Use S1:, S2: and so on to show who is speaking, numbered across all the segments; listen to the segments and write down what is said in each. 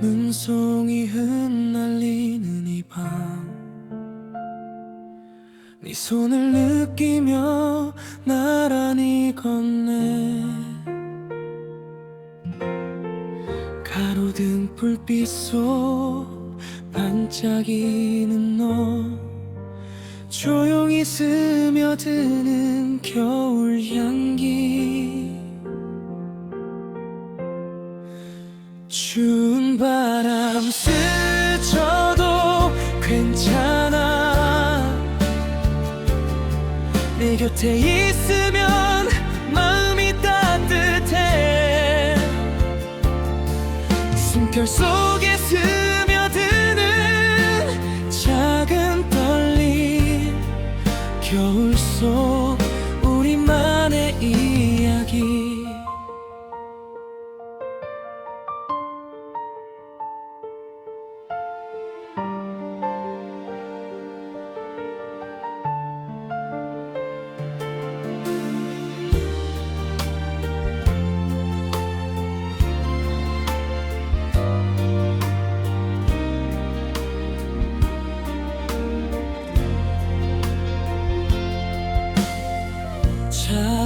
S1: 눈송이 흩날리는 이 밤. 네 손을 느끼며 나란히 걷네. 가로등 불빛 속 반짝이는 너. 조용히 스며드는 겨울 향기. 추 운 바람 스쳐도 괜찮아. 내 곁에 있으면 마음이 따뜻해. 숨결 속에 스며드는 작은 떨림 겨울 속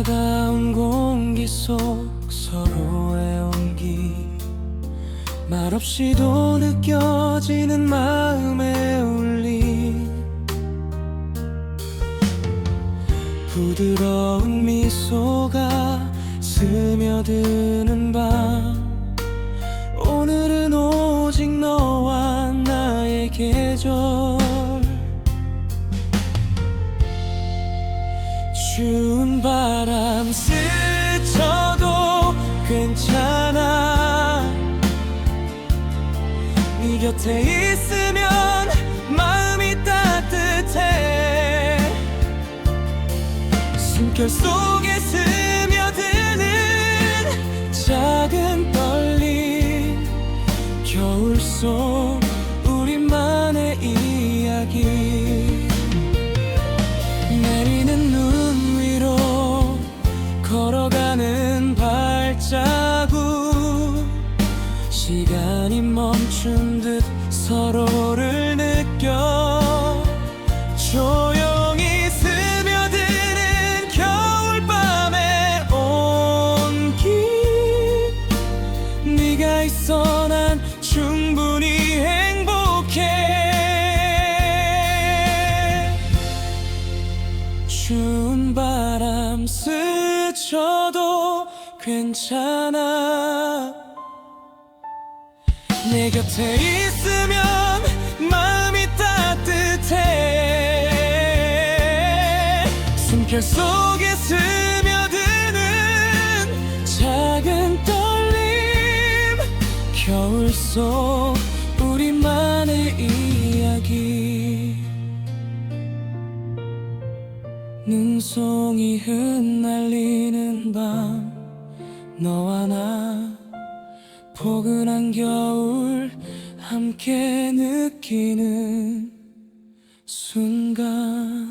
S1: 차가운 공기 속 서로의 온기. 말없이도 느껴지는 마음의 울림 부드러운 미소가 스며드는 밤. 오늘은 오직 너와 나의 계절 추운 바람 스쳐도 괜찮아. 네 곁에 있으면 마음이 따뜻해. 숨결 속에 시간이 멈춘 듯 서로를 느껴. 조용히 스며드는 겨울밤의 온기 네가 있어 난 충분히 행복해. 추운 바람 스쳐도 괜찮아 내 곁에 있으면 마음이 따뜻해. 숨결 속에 스며드는 작은 떨림. 겨울 속 우리만의 이야기. 눈송이 흩날리는 밤 너와 나 포근한 겨울 함께 느끼는 순간